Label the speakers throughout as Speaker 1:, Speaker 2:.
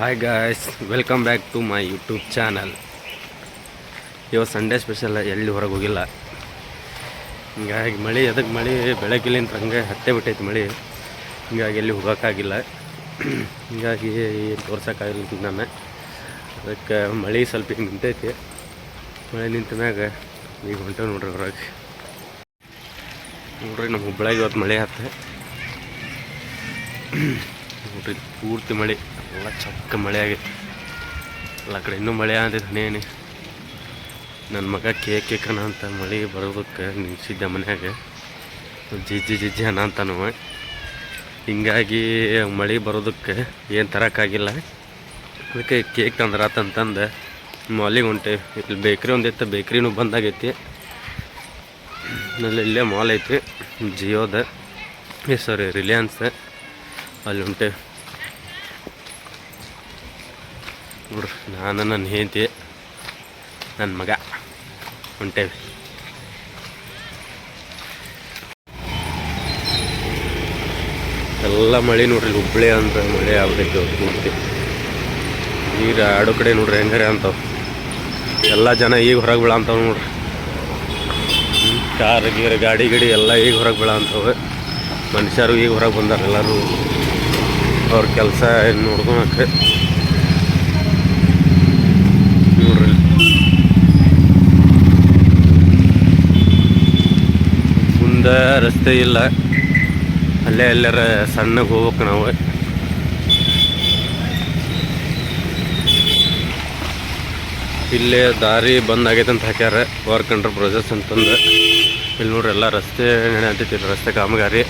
Speaker 1: Hi guys welcome back to my YouTube channel ಇವತ್ತು Sunday special ಎಲ್ಲಿ ಹೊರಗೆ ಹೋಗಿಲ್ಲ. ಹಿಂಗಾಗಿ ಮಳೆ ಅದಕ್ಕೆ ಮಳೆ ಬೆಳಗ್ಗಿಲಿಂದ ಹಂಗೆ ಹತ್ತೆ ಬಿಟ್ಟೈತೆ ಮಳೆ. ಹಿಂಗಾಗಿ ಎಲ್ಲಿ ಹೋಗೋಕ್ಕಾಗಿಲ್ಲ. ಹಿಂಗಾಗಿ ಏನು ತೋರ್ಸೋಕ್ಕಾಗಿಲ್ಲ ನಾನು. ಅದಕ್ಕೆ ಮಳೆ ಸ್ವಲ್ಪ ಹಿಂಗೆ ನಿಂತೈತಿ. ಮಳೆ ನಿಂತ ಮ್ಯಾಗ ಈಗ ಹೊಂಟೆ ನೋಡ್ರಿ ಹೊರಗೆ. ನೋಡ್ರಿ ನಮ್ಮ ಹುಬ್ಬಳ್ಳಿಗೆ ಇವತ್ತು ಮಳೆ ಆತ. ನೋಡ್ರಿ ಪೂರ್ತಿ ಮಳೆ, ಎಲ್ಲ ಚಕ್ಕ ಮಳೆ ಆಗೈತಿ. ಎಲ್ಲ ಕಡೆ ಇನ್ನೂ ಮಳೆ ಆದೈತೆ ಹನೇನೆ ನನ್ನ ಮಗ ಕೇಕ್ ಕೇಕನ ಅಂತ ಮಳೆ ಬರೋದಕ್ಕೆ ನಿಲ್ಸಿದ್ದೆ ಮನ್ಯಾಗ. ಜಿಜ್ಜಿ ಜಿಜ್ಜಿ ಅನ್ನ ಅಂತಾನು ಹಿಂಗಾಗಿ ಮಳೆ ಬರೋದಕ್ಕೆ ಏನು ತರೋಕ್ಕಾಗಿಲ್ಲ ಅದಕ್ಕೆ ಕೇಕ್ ತಂದ್ರಾತಂತಂದು ಮಾಲಿಗೆ ಹೊಂಟೆ. ಇಲ್ಲಿ ಬೇಕ್ರಿ ಒಂದಿತ್ತು ಬೇಕ್ರಿನೂ ಬಂದಾಗೈತಿ. ಇಲ್ಲೇ ಮಾಲ್ ಐತಿ, ಜಿಯೋದ. ಸಾರಿ ರಿಲಯನ್ಸ್. ಅಲ್ಲಿ ಉಂಟೆ. ನೋಡ್ರಿ ನಾನು ನನ್ನ ಹೆಂಡತಿ, ನನ್ನ ಮಗ ಹೊಂಟೇವಿ ಎಲ್ಲ ಮಳೆ ನೋಡ್ರಿ ಹುಬ್ಬಳ್ಳಿ ಅಂತ ಮಳೆ ಆಗ್ತೈತಿ ಪೂರ್ತಿ. ಈಗ ಆಡೋ ಕಡೆ ನೋಡ್ರಿ, ಹೆಂಗಾರೆ ಅಂತಾವ. ಎಲ್ಲ ಜನ ಈಗ ಹೊರಗೆ ಬೀಳ ನೋಡ್ರಿ. ಕಾರ್ ಗೀರ್ ಗಾಡಿ ಗಿಡಿ ಎಲ್ಲ ಈಗ ಹೊರಗೆ ಬೀಳ ಮನುಷ್ಯರು ಈಗ ಹೊರಗೆ ಬಂದಾರೆ ಎಲ್ಲರೂ. ಅವ್ರ ಕೆಲಸ ನೋಡ್ಕೊಳಕ್ಕೆ ನೋಡ್ರಿ. ಮುಂದೆ ರಸ್ತೆ ಇಲ್ಲ. ಅಲ್ಲೇ ಎಲ್ಲರ ಸಣ್ಣಗೆ ಹೋಗ್ಬೇಕು ನಾವು. ಇಲ್ಲೇ ದಾರಿ ಬಂದ್ ಆಗೈತೆ ಅಂತ ಹಾಕ್ಯಾರ. ವರ್ಕ್ ಅಂಡರ್ ಪ್ರೊಸೆಸ್ ಅಂತಂದು. ಇಲ್ಲಿ ನೋಡ್ರಿ ಎಲ್ಲ ರಸ್ತೆ ನಡೆಯಂತೈತಿ. ರಸ್ತೆ ಕಾಮಗಾರಿ.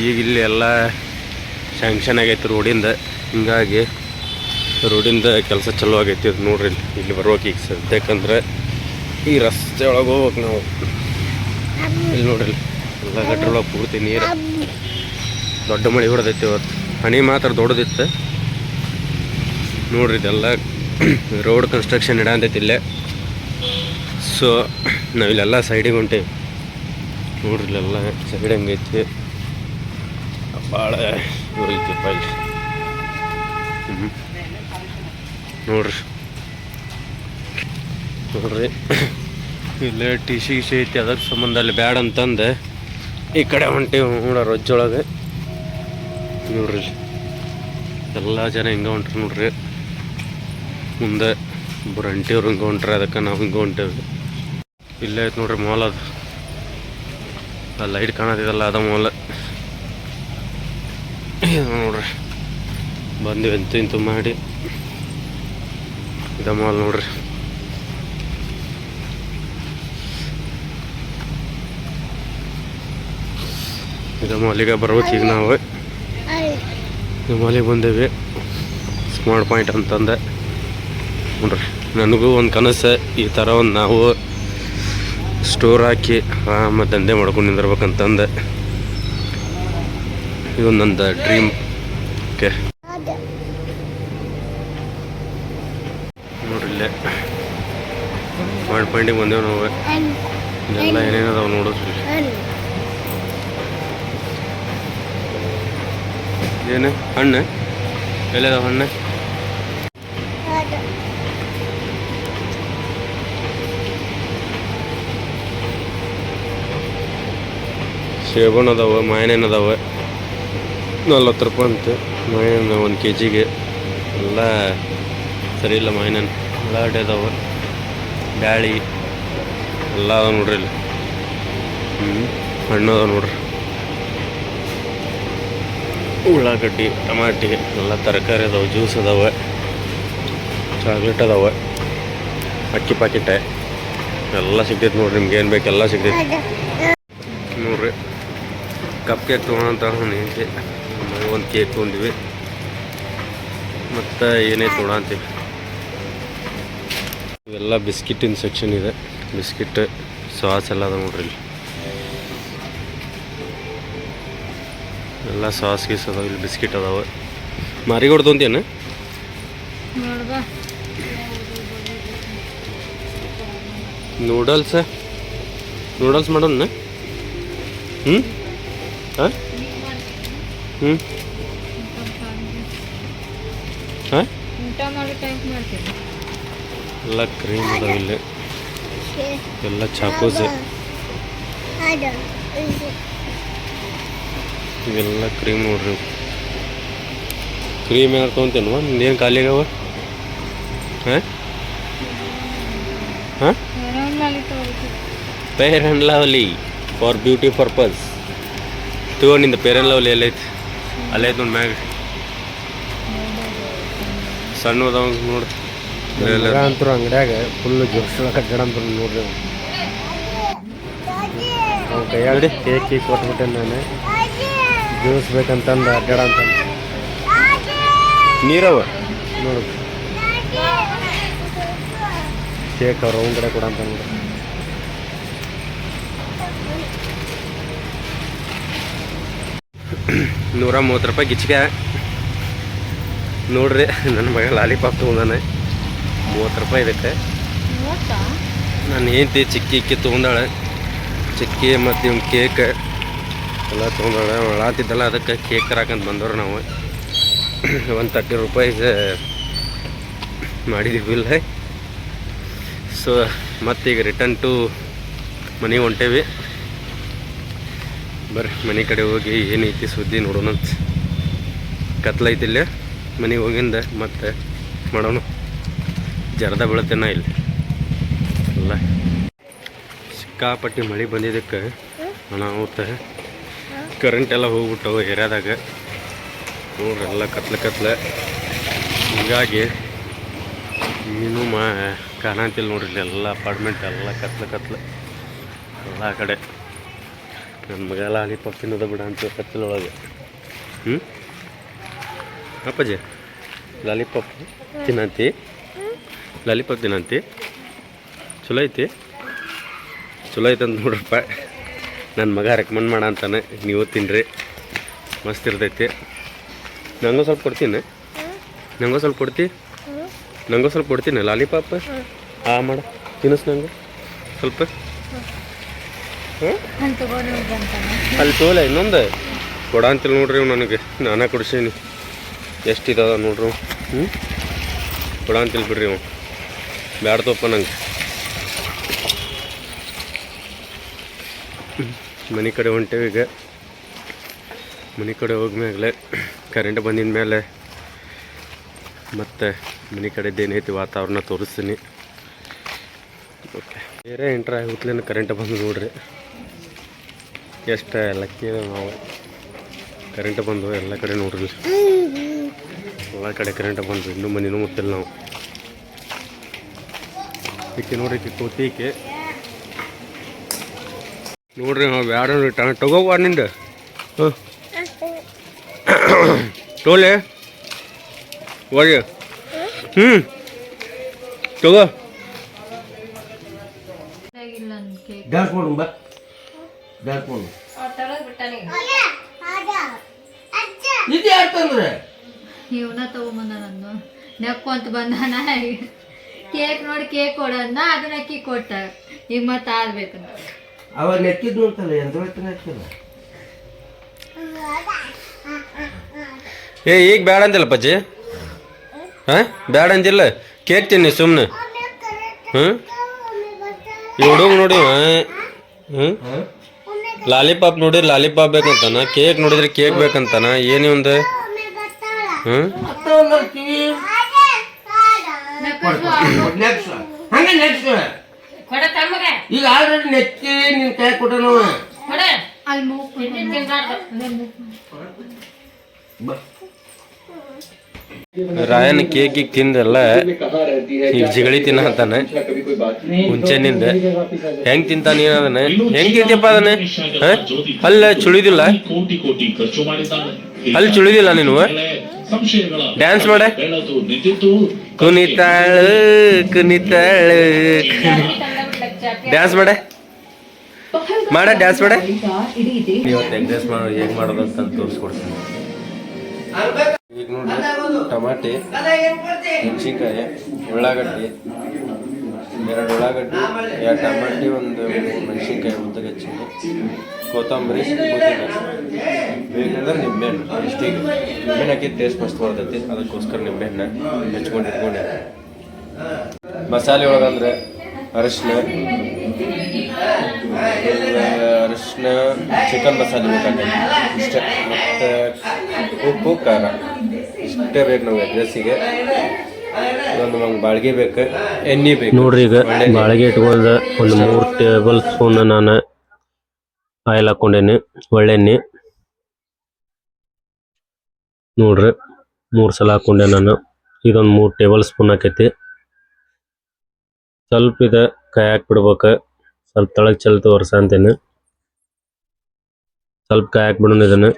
Speaker 1: ಈಗ ಇಲ್ಲಿ ಎಲ್ಲ ಸ್ಯಾಂಕ್ಷನ್ ಆಗೈತಿ ರೋಡಿಂದ. ಹಿಂಗಾಗಿ ರೋಡಿಂದ ಕೆಲಸ ಚಲೋ ಆಗೈತಿ ಅದು ನೋಡ್ರಿ ಇಲ್ಲಿ. ಬರ್ಬೇಕು ಈಗ ಸದ್ಯಕ್ಕಂದ್ರೆ ಈ ರಸ್ತೆ ಒಳಗೆ ಹೋಗ್ಬೇಕು ನಾವು. ಇಲ್ಲಿ ನೋಡ್ರಿ ಎಲ್ಲ ಗಟ್ರೊಳಗೆ ಪೂರ್ತಿ ನೀರು. ದೊಡ್ಡ ಮಳೆ ಹೊಡೆದೈತಿ ಇವತ್ತು. ಹನಿ ಮಾತ್ರ ದೊಡ್ಡದಿತ್ತು. ನೋಡ್ರಿ ಇದೆಲ್ಲ ರೋಡ್ ಕನ್ಸ್ಟ್ರಕ್ಷನ್ ಇಡಂತೈತಿ ಇಲ್ಲೇ. ಸೊ ನಾವಿಲ್ಲೆಲ್ಲ ಸೈಡಿಗೆ ಹೊಂಟೇವಿ. ನೋಡ್ರಿ ಇಲ್ಲೆಲ್ಲ ಸೈಡ್ ಹಂಗೈತಿ. ಭಾಳ ಐತಿಪ್ಪ ಇಲ್ಲಿ ಹ್ಞೂ ನೋಡ್ರಿ. ನೋಡ್ರಿ. ಇಲ್ಲೇ ಟಿ ಸಿ ಗಿಸಿ ಐತಿ, ಅದಕ್ಕೆ ಸಂಬಂಧ ಅಲ್ಲಿ ಬ್ಯಾಡ ಅಂತಂದು. ಈ ಕಡೆ ಹೊಂಟೀವಿ ನೋಡ ರೊಜ್ಜೊಳಗೆ. ನೋಡ್ರಿ. ಎಲ್ಲ ಜನ ಹಿಂಗೆ ಹೊಂಟ್ರಿ ನೋಡ್ರಿ. ಮುಂದೆ ಒಬ್ಬರು ಅಂಟಿಯವ್ರು ಹಿಂಗೆ ಹೊಂಟ್ರಿ, ಅದಕ್ಕೆ ನಾವು ಹಿಂಗೆ ಹೊಂಟೇವಿ. ಇಲ್ಲೇ ಐತೆ ನೋಡ್ರಿ ಮಾಲ್ ಅದು. ಆ ಲೈಟ್ ಕಾಣತಿದಲ್ಲ ಅದ ಮಾಲ್. ಇದು ನೋಡ್ರಿ. ಬಂದು ಎಂತು ಇಂತು ಮಾಡಿ. ಇದ ಮಾಲ್ ನೋಡ್ರಿ. ಇದ ಮಾಲಿಗೆ ಬರ್ಬೇಕು ಈಗ ನಾವು. ಇದಮಾಲಿಗೆ ಮಾಲಿಗೆ ಬಂದೇವಿ. ಸ್ಮಾರ್ಟ್ ಪಾಯಿಂಟ್ ಅಂತಂದೆ. ನೋಡ್ರಿ ನನಗೂ ಒಂದು ಕನಸು ಈ ಥರ ಒಂದು ನಾವು ಸ್ಟೋರ್ ಹಾಕಿ ಆರಾಮ ದಂಧೆ ಮಾಡ್ಕೊಂಡು ನಿಂದಿರ್ಬೇಕಂತಂದೆ. ಇದು ನಂದು ಡ್ರೀಮ್ ಓಕೆ ನೋಡ್ರಿ ಇಲ್ಲೇ ಸ್ಮಾರ್ಟ್ ಪಾಯಿಂಟಿಗೆ ಬಂದೇವು ನಾವು ಇಲ್ಲೆಲ್ಲ ಏನೇನದಾವ ನೋಡಿದ್ರಿ ಏನು ಹಣ್ಣು ಎಲ್ಲದಾವ ಹಣ್ಣು ಸೇಬಣ್ಣು ಅದಾವ ಮಾಯನೇನು ಅದಾವ ನಲ್ವತ್ತು ರೂಪಾಯಿ ಅಂತೆ. ಮಾವಿನ ಒಂದು ಕೆ ಜಿಗೆ ಎಲ್ಲ ಸರಿ ಇಲ್ಲ ಮಾವಿನ ಉಳ್ಳಾಗಡ್ಡೆ ಅದಾವೆ. ಬ್ಯಾಳಿ. ಎಲ್ಲ ಅದಾವ ನೋಡ್ರಿ ಇಲ್ಲಿ. ಹ್ಞೂ ಹಣ್ಣು ಅದಾವ ನೋಡ್ರಿ. ಉಳ್ಳಾಗಡ್ಡಿ ಟಮಾಟಿ ಎಲ್ಲ ತರಕಾರಿ ಅದಾವೆ ಜ್ಯೂಸ್ ಅದಾವೆ. ಚಾಕ್ಲೇಟ್ ಅದಾವೆ. ಅಕ್ಕಿ ಪಾಕಿಟ. ಎಲ್ಲ ಸಿಗ್ತೈತೆ ನೋಡ್ರಿ ನಿಮ್ಗೆ ಏನು ಬೇಕು ಎಲ್ಲ ಸಿಗ್ತೈತಿ. ನೋಡ್ರಿ. ಕಪ್ ಕೇಕ್ ತೊಗೊಳಂತ ನಿಂತೆ ಒಂದು ಕೇಕ್ ತೊಗೊಂಡಿವಿ. ಮತ್ತು ಏನೇ ತೊಗೊಳಂತೀವಿ ಇವೆಲ್ಲ ಬಿಸ್ಕಿಟ್ಟಿನ ಸೆಕ್ಷನ್ ಇದೆ. ಬಿಸ್ಕಿಟ್ ಸಾಸ್ ಎಲ್ಲ ಅದ ನೋಡ್ರಿ ಇಲ್ಲಿ. ಎಲ್ಲ ಸಾಸ್ ಗೀಸ್ ಅದಾವ ಇಲ್ಲಿ ಬಿಸ್ಕಿಟ್ ಅದಾವ. ಮಾರಿಗೋಡ್ ತೊಂತೇನು ನೂಡಲ್ಸ್ ನೂಡಲ್ಸ್ ಮಾಡೋಣ? ಹ್ಞೂ ಹಾಂ? ಹ್ಞೂ
Speaker 2: ಊಟ ಮಾಡೋ ಟೈಮ್ ಮಾಡ್ತೀನಿ.
Speaker 1: ಎಲ್ಲ ಕ್ರೀಮ್ ಅದಾವ ಇಲ್ಲಿ. ಎಲ್ಲ ಚಾಕೋಸ್. ಇವೆಲ್ಲ ಕ್ರೀಮ್ ನೋಡ್ರಿ. ಕ್ರೀಮ್ ಏನಾರು ತೊಗೊಂತೇನು ನಿಂದೇನು ಖಾಲಿ ಆಗ್ಯಾವ ಹಾಂ? ಹಾಂ? Fair and lovely for beauty purpose ತಗೋ ನಿಂದ ಫೇರ್ ಆ್ಯಂಡ್ ಲವ್ಲಿ ಎಲ್ಲೈತೆ ಅಲ್ಲೈತೆ ನೋಡಿ ಮ್ಯಾಗ. ಸಣ್ಣ ಅದಾವ ನೋಡಿ
Speaker 3: ಅಂತೂ ಅಂಗಡ್ಯಾಗ ಫುಲ್ ಜೋರ್ಸಳ ಕಟ್ಟಡ ಅಂತ ನೋಡ್ರಿ. ಅವ್ನ ಕೈಯಾಗ ಕೇಕ್ ಕೇಕ್ ಕೊಟ್ಬಿಟ್ಟೆ ನಾನು. ಜ್ಯೂಸ್ ಬೇಕಂತಂದು ಅಡ್ಡಾಡ ಅಂತ
Speaker 1: ನೀರವ
Speaker 3: ನೋಡು. ಕೇಕ್ ಅವ್ರ ಅವ್ನ ಕಡೆ ಕೊಡ ಅಂತ ನೋಡ್ರಿ
Speaker 1: ನೂರ ಮೂವತ್ತು ರೂಪಾಯಿ ಗಿಚ್ಕ ನೋಡ್ರಿ ನನ್ನ ಮಗ ಲಾಲಿಪಾಪ್ ತೊಗೊಂಡಾನೆ. ಮೂವತ್ತು ರೂಪಾಯಿ ಇದಕ್ಕೆ.
Speaker 2: ನನ್ನ
Speaker 1: ನಾನು ಹೆಂಡತಿ ಚಿಕ್ಕಿ ಇಕ್ಕಿ ತೊಗೊಂಡಾಳೆ. ಚಿಕ್ಕಿ ಮತ್ತು ಇವ್ನ ಕೇಕ್ ಎಲ್ಲ ತೊಗೊಂಡಾಳೆ. ಒಳಾತಿದ್ದಲ್ಲ ಅದಕ್ಕೆ ಕೇಕ್ ಹಾಕಂತ ಬಂದವ್ರು ನಾವು. ಒಂದು ತರ್ಟಿ ರೂಪಾಯಿ ಮಾಡಿದ್ವಿ ಇಲ್ಲ ಸೊ ಮತ್ತೀಗ ರಿಟರ್ನ್ ಟು ಮನೆಗೆ ಹೊಂಟೇವಿ. ಬರ್ರಿ ಮನೆ ಕಡೆ ಹೋಗಿ ಏನೈತಿ ಸುದ್ದಿ ನೋಡೋಣಂತ. ಕತ್ಲೈತಿ ಇಲ್ಲೇ. ಮನೆಗೆ ಹೋಗಿಂದ ಮತ್ತೆ ಮಾಡೋಣ. ಜರದ ಬೀಳತ್ತೇನ ಇಲ್ಲಿ. ಅಲ್ಲ. ಸಿಕ್ಕಾಪಟ್ಟಿ ಮಳೆ ಬಂದಿದ್ದಕ್ಕೆ ಅನಾಹುತ. ಕರೆಂಟ್ ಎಲ್ಲ ಹೋಗ್ಬಿಟ್ಟವು ಏರಿಯಾದಾಗ. ನೋಡ್ರಿ ಎಲ್ಲ ಕತ್ಲೆ ಕತ್ಲೆ. ಹೀಗಾಗಿ ಏನೂ ಮಾ ಕಾಣಂತಿಲ್ಲ ನೋಡ್ರಿ ಇಲ್ಲಿ ಎಲ್ಲ ಅಪಾರ್ಟ್ಮೆಂಟ್ ಎಲ್ಲ ಕತ್ಲೆ ಕತ್ಲೆ. ಎಲ್ಲ ಕಡೆ. ನನ್ನ ಅಲ್ಲಿ ಪಕ್ಕಿನದ ಬಿಡ ಅಂತ ಕತ್ತಲೊಳಗೆ ಹ್ಞೂ ಅಪ್ಪಾಜಿ ಲಾಲಿಪಾಪ್ ತಿನ್ನಂತಿ? ಲಾಲಿಪಾಪ್ ತಿನ್ನಂತಿ? ಚಲೋ ಐತಿ? ಚಲೋ ಐತೆ ಅಂತ ನೋಡ್ರಪ್ಪ. ನನ್ನ ಮಗ ರೆಕಮೆಂಡ್ ಮಾಡ ಅಂತಾನೆ. ನೀವು ತಿನ್ನಿರಿ ಮಸ್ತ್ ಇರ್ತೈತಿ. ನಂಗೂ ಸ್ವಲ್ಪ ಕೊಡ್ತೀನಿ. ನಂಗೂ ಸ್ವಲ್ಪ ಕೊಡ್ತಿ? ನಂಗೂ ಸ್ವಲ್ಪ ಕೊಡ್ತೀನಿ. ಲಾಲಿಪಾಪ್? ಆ ಮಾಡ. ತಿನ್ನಿಸ್ ನಂಗೆ. ಸ್ವಲ್ಪ. ಅಲ್ಲಿ ತೋಲ ಇನ್ನೊಂದು. ಕೊಡ ಅಂತಿಲ್ಲ ನೋಡ್ರಿ ಇವ್ ನನಗೆ. ನಾನೇ ಕೊಡ್ಸೀನಿ. ಎಷ್ಟಿದಾವ ನೋಡ್ರಿ. ಹ್ಞೂ ಕೊಡ ಅಂತಿಲ್ಲ ಬಿಡ್ರಿ ಇವ್ ಬ್ಯಾಡ್ತಪ್ಪ ನಂಗೆ. ಮನೆ ಕಡೆ ಹೊಂಟೇವಿ ಈಗ. ಮನೆ ಕಡೆ ಹೋಗ್ಮ್ಯಾಗಲೇ ಕರೆಂಟ್ ಬಂದಿದ ಮೇಲೆ ಮತ್ತು ಮನೆ ಕಡೆದೇನೈತಿ ವಾತಾವರಣ ತೋರಿಸ್ತೀನಿ. ಓಕೆ ಬೇರೆ ಎಂಟ್ರ್ ಆಗುತ್ತಲೇನು ಕರೆಂಟ್ ಬಂದು ನೋಡ್ರಿ. ಎಷ್ಟು ಲಕ್ಕಿ ನಾವು. ಕರೆಂಟ್ ಬಂದು ಎಲ್ಲ ಕಡೆ ನೋಡ್ರಿ ಎಲ್ಲ ಕಡೆ ಕರೆಂಟ್ ಬಂದು ಇನ್ನು ಮನೆನೂ ಮುಟ್ಟಿಲ್ಲ ನಾವು. ಈಕೆ ನೋಡ್ರಿ ಈಕೆ ಕೂತಿ ಈಕೆ. ನೋಡ್ರಿ ನಾವು ಬ್ಯಾಡ ನೋಡ್ರಿ ತಗೋಬಾ ನಿಂದ. ಹಾಂ ಟೋಲೆ ಹೋಗಿ. ಹ್ಞೂ ತಗೋ.
Speaker 3: ದಾಡ್ಕೊಂಡು ಬಾ. ದಾಡ್ಕೊಂಡು
Speaker 2: ಮಾಡು
Speaker 3: ಇದು ಯಾರು ಯಾಕಂದ್ರೆ
Speaker 2: ಇವನ ತಗೊಂಬಂದ ನಾನು ನೆಕ್ಕೊಂತ ಬಂದಾನ ಕೇಕ್ ನೋಡಿ ಕೇಕ್ ಕೊಡೋದ್ನ ಅದನ್ನ ಅಕ್ಕಿ ಕೊಟ್ಟ ಈಗ ಮತ್ತೆ ಆಡ್ಬೇಕಂತ
Speaker 3: ಅವಾಗ ನೆಕ್ಕಿದ್ದು ಅಂತಲ್ಲ ಎಂತ ನೆಕ್ಕಿಲ್ಲ
Speaker 1: ಏ ಈಗ ಬೇಡ ಅಂದಿಲ್ಲ ಪಜ್ಜಿ ಹಾಂ? ಬೇಡ ಅಂದಿಲ್ಲ? ಕೇಕ್ ತಿನ್ನಿ ಸುಮ್ಮನೆ ಹ್ಞೂ ಈ ಹುಡುಗ ನೋಡಿ ಹ್ಞೂ ಲಾಲಿಪಾಪ್ ನೋಡಿ ಲಾಲಿಪಾಪ್ ಬೇಕಂತಾನ ಕೇಕ್ ನೋಡಿದ್ರೆ ಕೇಕ್ ಬೇಕಂತಾನ ಏನು ಒಂದು.
Speaker 3: ನೆಕ್ಸ್ಟ್ ಹಂಗೆ ನೆಕ್ಸ್ಟ್ ಈಗ ಆಲ್ರೆಡಿ ನೆಚ್ಚಿ ನಿನ್ ಕೈ ಕೊಟ್ಟ
Speaker 1: ರಾಯನ್ ಕೇಕ್ ಈಗ ತಿಂದೆಲ್ಲ ಈಗ ಜಿಗಳಿ ತಿನ್ನತಾನೆ. ಮುಂಚೆನಿಂದ. ಹೆಂಗ್ ತಿಂತಾನ ಏನ ಅದನ್ನ? ಹೆಂಗ್ ತಿಂತಪ್ಪ ಅದನ್ನ? ಅಲ್ಲ ಚುಳಿದಿಲ್ಲ? ಅಲ್ಲಿ ಚುಳಿದಿಲ್ಲ ನೀನು?
Speaker 4: ಸಂಶಯಗಳ
Speaker 1: ಡ್ಯಾನ್ಸ್ ಮಾಡ.
Speaker 4: ಬೆಳೆದು ನಿಂತಿದ್ದು
Speaker 1: ಕುಣಿತಾಳು ಕುಣಿತಾಳು. ಡ್ಯಾನ್ಸ್ ಮಾಡ. ಮಾಡ ಡ್ಯಾನ್ಸ್ ಮಾಡ. ಇವತ್ತು ಎಗ್ ಡ್ಯಾನ್ಸ್ ಮಾಡೋ ಹೇಗೆ ಮಾಡೋದು ಅಂತ ತೋರಿಸ್ಕೊಡ್ತೀನಿ. ಈಗ ನೋಡಿ ಟಮಾಟಿ ಮೆಣಸಿನ್ಕಾಯಿ ಉಳ್ಳಾಗಡ್ಡಿ ಎರಡು ಉಳ್ಳಾಗಡ್ಡಿ ಎರಡು ಟಮಾಟಿ ಒಂದು ಮೆಣಸಿನ್ಕಾಯಿ ಉದ್ದಗೆ ಹಚ್ಚಿದ್ದು. ಕೊತ್ತಂಬರಿ ಬೇಕಂದ್ರೆ ನಿಂಬೆಹಣ್ಣು ಇಷ್ಟಿಗೆ. ನಿಂಬೆಹಣ್ಣು ಹಾಕಿ ಟೇಸ್ಟ್ ಮಸ್ತ್ ಬರ್ತೈತಿ. ಅದಕ್ಕೋಸ್ಕರ ನಿಂಬೆಹಣ್ಣು ಹೆಚ್ಕೊಂಡು ಇಟ್ಕೊಂಡೆ ಮಸಾಲೆ ಒಳಗಂದ್ರೆ ಅರಿಶಿನ ಅರಿಶಿನ ಚಿಕನ್ ಮಸಾಲೆ ಬೇಕಾಗೈತಿ ಇಷ್ಟೇ. ಮತ್ತು ಉಪ್ಪು, ಖಾರ. ಇಷ್ಟೇ ಬೇಕು ನಮಗೆ ಡ್ರೆಸ್ಸಿಗೆ ಒಂದು ನಮ್ಗೆ ಬಾಳ್ಗೆ ಬೇಕು ಎಣ್ಣೆ ಬೇಕು.
Speaker 5: ನೋಡ್ರಿ ಈಗ
Speaker 1: ಬಾಳ್ಗೆ
Speaker 5: ಬಾಳಿಗೆ ಇಟ್ಕೊಂಡ ಒಂದು ಮೂರು ಟೇಬಲ್ ಸ್ಪೂನ್ ನಾನು ಆಯಿಲ್ ಹಾಕೊಂಡೇನಿ ಒಳ್ಳೆಣ್ಣೆ ನೋಡ್ರಿ ಮೂರು ಸಲ ಹಾಕೊಂಡೆ ನಾನು. ಇದೊಂದು ಮೂರು ಟೇಬಲ್ ಸ್ಪೂನ್ ಹಾಕೈತಿ ಸ್ವಲ್ಪ ಇದು ಕೈ ಹಾಕ್ಬಿಡ್ಬೇಕು. ಸ್ವಲ್ಪ ತಳಗ್ ಚಲ್ತು ವರ್ಷ ಅಂತೇನೆ. ಸ್ವಲ್ಪ ಕಾಯಿ ಹಾಕ್ಬಿಡೋಣ ಇದನ್ನು.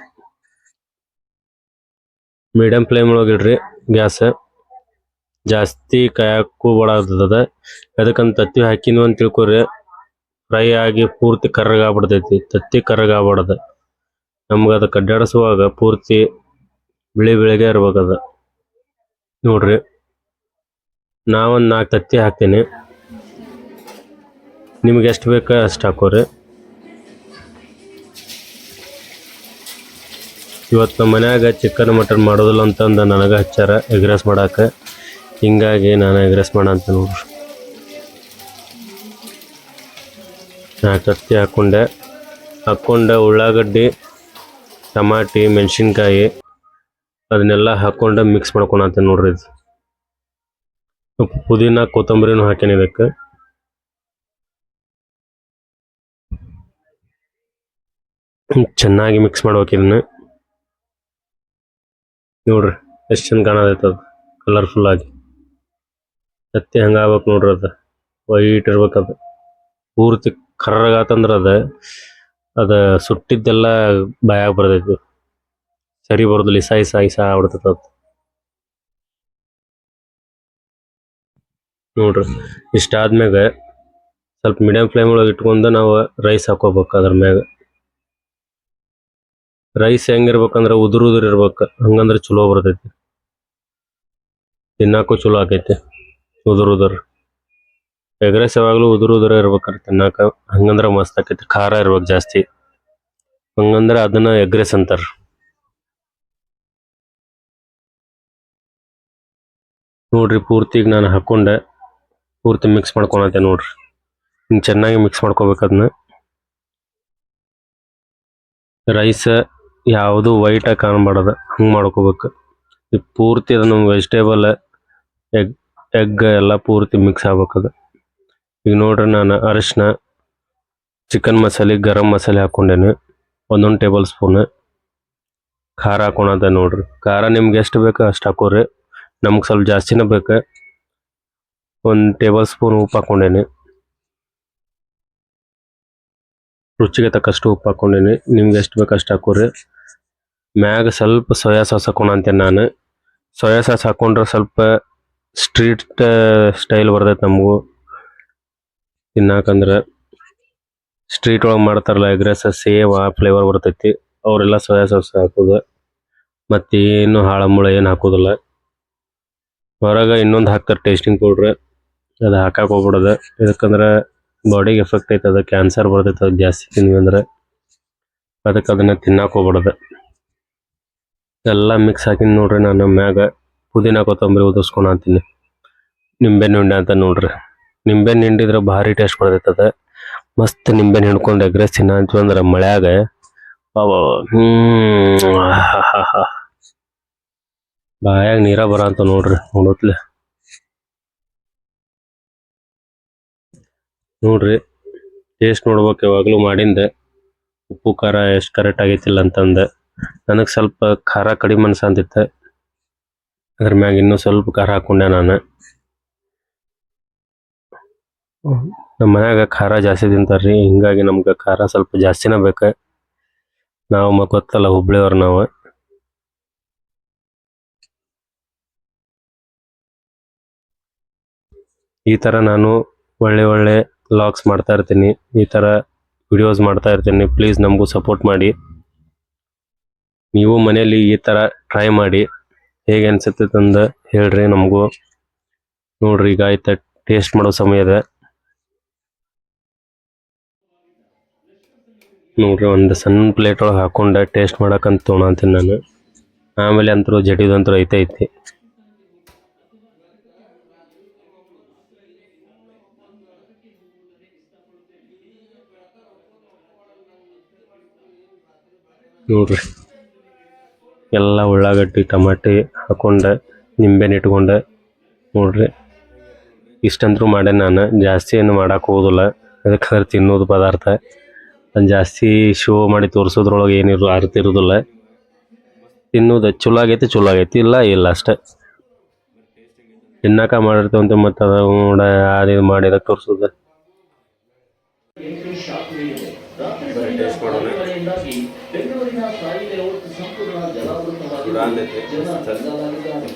Speaker 5: ಮೀಡಿಯಂ ಫ್ಲೇಮ್ ಒಳಗೆ ಇಡ್ರಿ ಗ್ಯಾಸ್. ಜಾಸ್ತಿ ಕಾಯಕ್ಕೂ ಬಡಾದದ ಅದಕ್ಕಂತ ತತ್ತಿ ಹಾಕಿನ ಅಂತ ತಿಳ್ಕೊರಿ ಫ್ರೈ ಆಗಿ ಪೂರ್ತಿ ಕರ್ರಗಾಗ್ಬಿಡ್ತೈತಿ. ತತ್ತಿ ಕರ್ರಗಾಗ್ಬಾರ್ದು ನಮ್ಗೆ ಅದಕ್ಕೆ ಅಡ್ಡಾಡಿಸುವಾಗ ಪೂರ್ತಿ ಬಿಳಿ ಬಿಳಿಗೆ ಇರ್ಬೇಕದ ನೋಡ್ರಿ. ನಾವೊಂದು ನಾಲ್ಕು ತತ್ತಿ ಹಾಕ್ತೀನಿ. ನಿಮ್ಗೆ ಎಷ್ಟು ಬೇಕೋ ಅಷ್ಟು ಹಾಕೋರಿ. ಇವತ್ತು ನಮ್ಮ ಮನ್ಯಾಗ ಚಿಕನ್, ಮಟನ್ ಮಾಡೋದಿಲ್ಲ ಅಂತಂದು ನನಗೆ ಹಚ್ಚಾರ ಎಗ್ ರೈಸ್ ಹಿಂಗಾಗಿ ನಾನು ಎಗ್ರೆಸ್ ಮಾಡ ಅಂತ ನೋಡ್ರಿ ನಾ ಕತ್ತಿ ಹಾಕ್ಕೊಂಡೆ ಹಾಕ್ಕೊಂಡೆ ಉಳ್ಳಾಗಡ್ಡಿ, ಟಮಾಟಿ, ಮೆಣಸಿನ್ಕಾಯಿ, ಅದನ್ನೆಲ್ಲ ಹಾಕ್ಕೊಂಡು ಮಿಕ್ಸ್ ಮಾಡ್ಕೊಳಂತ ನೋಡ್ರಿ ಇದು. ಪುದೀನ, ಕೊತ್ತಂಬರಿನೂ ಹಾಕೇನಿ ಇದಕ್ಕೆ. ಚೆನ್ನಾಗಿ ಮಿಕ್ಸ್ ಮಾಡ್ಬೇಕು ನೋಡ್ರಿ, ಎಷ್ಟು ಚಂದ ಕಾಣತೈತೆ ಕಲರ್ಫುಲ್ ಆಗಿ. ತತ್ತಿ ಹಂಗ ಆಗ್ಬೇಕು ನೋಡ್ರಿ ಅದು. ವೈಟ್ ಇರ್ಬೇಕು ಅದು. ಪೂರ್ತಿ ಕರ್ರಗಾತಂದ್ರೆ ಅದ. ಅದ ಸುಟ್ಟಿದ್ದೆಲ್ಲ ಬಾಯಾಗ ಬರ್ತೈತಿ. ಸರಿ ಬರೋದಿಲ್ಲ ಇಸ ಇಸ ಇಸ ಆಗ್ಬಿಡ್ತೈತೆ ಅದು. ನೋಡ್ರಿ, ಇಷ್ಟಾದ್ಮ್ಯಾಗ ಸ್ವಲ್ಪ ಮೀಡಿಯಂ ಫ್ಲೇಮ್ ಒಳಗೆ ಇಟ್ಕೊಂಡು ನಾವು ರೈಸ್ ಹಾಕೋಬೇಕು ಅದ್ರ ಮ್ಯಾಗ. ರೈಸ್ ಹೆಂಗಿರ್ಬೇಕಂದ್ರೆ ಉದುರು ಉದುರು ಇರ್ಬೇಕು. ಹಂಗಂದ್ರೆ ಚಲೋ ಬರ್ತೈತಿ. ತಿನ್ನಾಕು ಚಲೋ ಆಕೈತಿ. ಉದುರು ಉದುರು ಎಗ್ ರೈಸ್ ಯಾವಾಗಲೂ ಉದುರು ಉದುರ ಇರ್ಬೇಕಾರೆ ತಿನ್ನಾಕ ಹಂಗಂದ್ರೆ ಮಸ್ತ್ ಆಕೈತಿ ಖಾರ ಇರ್ಬೇಕು ಜಾಸ್ತಿ. ಹಂಗಂದ್ರೆ ಅದನ್ನ ಎಗ್ ರೈಸ್ ಅಂತಾರ. ನೋಡ್ರಿ ಪೂರ್ತಿ ನಾನು ಹಾಕೊಂಡೆ. ಪೂರ್ತಿ ಮಿಕ್ಸ್ ಮಾಡ್ಕೊಳತ್ತೆ ನೋಡ್ರಿ. ಚೆನ್ನಾಗಿ ಮಿಕ್ಸ್ ಮಾಡ್ಕೋಬೇಕು ಅದನ್ನ ರೈಸ್ ಯಾವುದು ವೈಟಾಗಿ ಕಾಣಬಾರ್ದು. ಹಂಗೆ ಮಾಡ್ಕೋಬೇಕು. ಈ ಪೂರ್ತಿ ಅದನ್ನು ವೆಜಿಟೇಬಲ್ ಎಗ್ ಎಗ್ ಎಲ್ಲ ಪೂರ್ತಿ ಮಿಕ್ಸ್ ಆಗ್ಬೇಕದು ಈಗ ನೋಡ್ರಿ ನಾನು ಅರಿಶಿನ ಚಿಕನ್ ಮಸಾಲೆ, ಗರಂ ಮಸಾಲೆ ಹಾಕ್ಕೊಂಡೇನೆ. ಒಂದೊಂದು ಟೇಬಲ್ ಸ್ಪೂನ್ ಖಾರ ಹಾಕೊಳದ ನೋಡ್ರಿ. ಖಾರ ನಿಮ್ಗೆ ಎಷ್ಟು ಬೇಕು ಅಷ್ಟು ಹಾಕೋರಿ. ನಮ್ಗೆ ಸ್ವಲ್ಪ ಜಾಸ್ತಿನೇ ಬೇಕು. ಒಂದು ಟೇಬಲ್ ಸ್ಪೂನ್ ಉಪ್ಪು ಹಾಕ್ಕೊಂಡೇನೆ. ರುಚಿಗೆ ತಕ್ಕಷ್ಟು ಉಪ್ಪು ಹಾಕ್ಕೊಂಡೇನೆ. ನಿಮ್ಗೆ ಎಷ್ಟು ಬೇಕು ಅಷ್ಟು ಹಾಕೋರಿ. ಮ್ಯಾಗ ಸ್ವಲ್ಪ ಸೋಯಾ ಸಾಸ್ ಹಾಕೋಣಂತೇನೆ ನಾನು. ಸೋಯಾ ಸಾಸ್ ಹಾಕೊಂಡ್ರೆ ಸ್ವಲ್ಪ ಸ್ಟ್ರೀಟ್ ಸ್ಟೈಲ್ ಬರ್ತೈತೆ ನಮಗೂ. ತಿನ್ನಾಕಂದ್ರೆ ಸ್ಟ್ರೀಟ್ ಒಳಗೆ ಮಾಡ್ತಾರಲ್ಲ ಎಗ್ ರೈಸ್ ಸೇಮ್ ಆ ಫ್ಲೇವರ್ ಬರ್ತೈತಿ. ಅವರೆಲ್ಲ ಸೋಯಾ ಸಾಸ್ ಹಾಕೋದು. ಮತ್ತು ಏನು ಹಾಳಮೂಳ ಏನು ಹಾಕೋದಿಲ್ಲ. ಹೊರಗೆ ಇನ್ನೊಂದು ಹಾಕ್ತಾರೆ ಟೇಸ್ಟಿಂಗ್ ಪೌಡ್ರ್ ಅದು ಹಾಕಕ್ಕೆ ಹೋಗ್ಬಿಡೋದು. ಯಾಕಂದ್ರೆ ಬಾಡಿಗೆ ಎಫೆಕ್ಟ್ ಐತದ ಕ್ಯಾನ್ಸರ್ ಬರ್ತೈತೆ, ಅದು ಜಾಸ್ತಿ ತಿಂದ್ವಿ ಅಂದ್ರೆ ಅದಕ್ಕೆ ಅದನ್ನ ತಿನ್ನಕ್ಕೆ ಹೋಗ್ಬಿಡೋದು. ಎಲ್ಲ ಮಿಕ್ಸ್ ಹಾಕಿನ ನೋಡ್ರಿ ನಾನು ಮ್ಯಾಗ. ಪುದೀನ ಕೊತ್ತಂಬರಿ ಉದಿಸ್ಕೊಂಡು ಅಂತೀನಿ. ನಿಂಬೆಹಣ್ಣು ಹಿಂಡಿ ಅಂತ ನೋಡ್ರಿ. ನಿಂಬೆಹಣ್ಣು ಹಿಂಡಿದ್ರೆ ಭಾರಿ ಟೇಸ್ಟ್ ಬರ್ತೈತದ ಮಸ್ತ್ ನಿಂಬೆಹಣ್ಣು ಹಿಂಡ್ಕೊಂಡು ಎಗ್ ರೈಸ್ ತಿನ್ನ ಅಂದ್ರೆ ಮಳೆಯಾಗ. ಬಾಯಾಗ ನೀರ ಬರ ಅಂತ ನೋಡ್ರಿ ನೋಡತ್ಲೆ. ನೋಡ್ರಿ ಟೇಸ್ಟ್ ನೋಡ್ಬೇಕು ಯಾವಾಗಲೂ ಮಾಡಿಂದೆ. ಉಪ್ಪು ಖಾರ ಎಷ್ಟು ಕರೆಕ್ಟ್ ಆಗೈತಿಲ್ಲ ಅಂತಂದೆ. ನನಗೆ ಸ್ವಲ್ಪ ಖಾರ ಕಡಿಮೆ ಅನ್ಸಂತಿತ್ತು. ಅದ್ರ ಮ್ಯಾಗ ಇನ್ನೂ ಸ್ವಲ್ಪ ಖಾರ ಹಾಕೊಂಡೆ ನಾನು. ನಮ್ಮ ಮನ್ಯಾಗ ಖಾರ ಜಾಸ್ತಿ ತಿಂತಾರ್ರಿ, ಹಿಂಗಾಗಿ ನಮ್ಗೆ ಖಾರ ಸ್ವಲ್ಪ ಜಾಸ್ತಿನೇ ಬೇಕು. ನಾವು ಮ ಗೊತ್ತಲ್ಲ ಹುಬ್ಳಿಯವ್ರು ನಾವು. ಈ ಥರ ನಾನು ಒಳ್ಳೆ ಒಳ್ಳೆ ವ್ಲಾಗ್ಸ್ ಮಾಡ್ತಾ ಇರ್ತೀನಿ, ಈ ಥರ ವಿಡಿಯೋಸ್ ಮಾಡ್ತಾ ಇರ್ತೀನಿ ಪ್ಲೀಸ್ ನಮಗೂ ಸಪೋರ್ಟ್ ಮಾಡಿ. ನೀವು ಮನೆಯಲ್ಲಿ ಈ ಥರ ಟ್ರೈ ಮಾಡಿ. ಹೇಗೆ ಅನ್ಸತ್ತಂದ ಹೇಳ್ರಿ ನಮಗೂ. ನೋಡ್ರಿ ಈಗ ಆಯ್ತ ಟೇಸ್ಟ್ ಮಾಡೋ ಸಮಯ ಸಮಯದ ನೋಡ್ರಿ ಒಂದು ಸಣ್ಣ ಪ್ಲೇಟ್ ಒಳಗೆ ಹಾಕೊಂಡ ಟೇಸ್ಟ್ ಮಾಡಕ್ಕಂತ ತೊಗೊಂತೀನಿ ನಾನು. ಆಮೇಲೆ ಅಂತರೂ ರೈತ ಐತಿ. ನೋಡ್ರಿ. ಎಲ್ಲ ಉಳ್ಳಾಗಡ್ಡಿ, ಟಮಾಟಿ ಹಾಕೊಂಡೆ, ನಿಂಬೆಹಣ್ಣು ಇಟ್ಕೊಂಡು. ನೋಡ್ರಿ ಇಷ್ಟಂತರೂ ಮಾಡೇ ನಾನು. ಜಾಸ್ತಿ ಏನು ಮಾಡಕ್ಕೆ ಹೋಗೋದಿಲ್ಲ. ಅದಕ್ಕೆ ತಿನ್ನೋದು ಪದಾರ್ಥ. ಜಾಸ್ತಿ ಶೋ ಮಾಡಿ ತೋರಿಸೋದ್ರೊಳಗೆ ಏನಿರೋ ಅರ್ತಿರೋದಿಲ್ಲ ತಿನ್ನೋದು ಚಲೋ ಆಗೈತಿ ಚಲೋ ಆಗೈತಿ. ಇಲ್ಲ ಇಲ್ಲ ಅಷ್ಟೇ. ತಿನ್ನಕ ಮಾಡಿರ್ತೇವಂತೆ ಮತ್ತು ಅದು ನೋಡ ಅದು ಇದು ಮಾಡಿ ಅದಕ್ಕೆ ತೋರಿಸೋದು.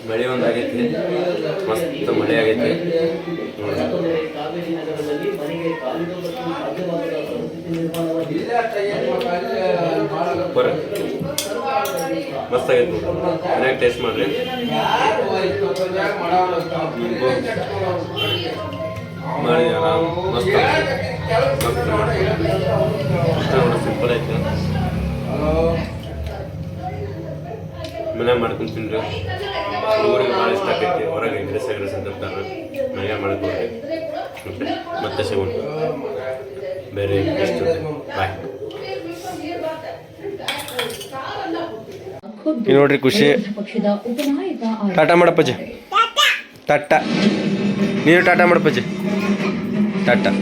Speaker 1: ಮಳೆ ಒಂದಾಗೈತಿ. ಮಸ್ತ್ ಮಳೆ ಆಗೈತಿ. ಸೂಪರ್ ಮಸ್ತ್ ಆಗೈತಿ ಮನ್ಯಾಗ ಟೇಸ್ಟ್ ಮಾಡ್ರಿ. ಮಾಡಿ ಆರಾಮ್ ಮಸ್ತ್ ಸಿಂಪಲ್ ಐತೆ ಮನ್ಯಾಗ ಮಾಡ್ಕೊಂಡು ತಿನ್ರಿ ಹುಡುಗರಿಗೆ ಭಾಳ ಇಷ್ಟ ಆಗೈತಿ ಹೊರಗೆ ಎಗ್ರೆಸ್ ಎಗ್ರೆಸ್ ಸಂತಾರೆ ಮನೆಗೆ ಮಾಡ್ಕೊಡ್ರಿ. ಮತ್ತೆ ಸಿಗೋಣ. ಬೇರೆ ಎಷ್ಟು ಬಾಯ್
Speaker 5: ನೋಡ್ರಿ ಖುಷಿ. ಟಾಟಾ ಮಾಡಪ್ಪಜ್ಜಿ ಟಾಟಾ. ನೀನು ಟಾಟಾ ಮಾಡಪ್ಪಜ್ಜಿ ಟಾಟಾ.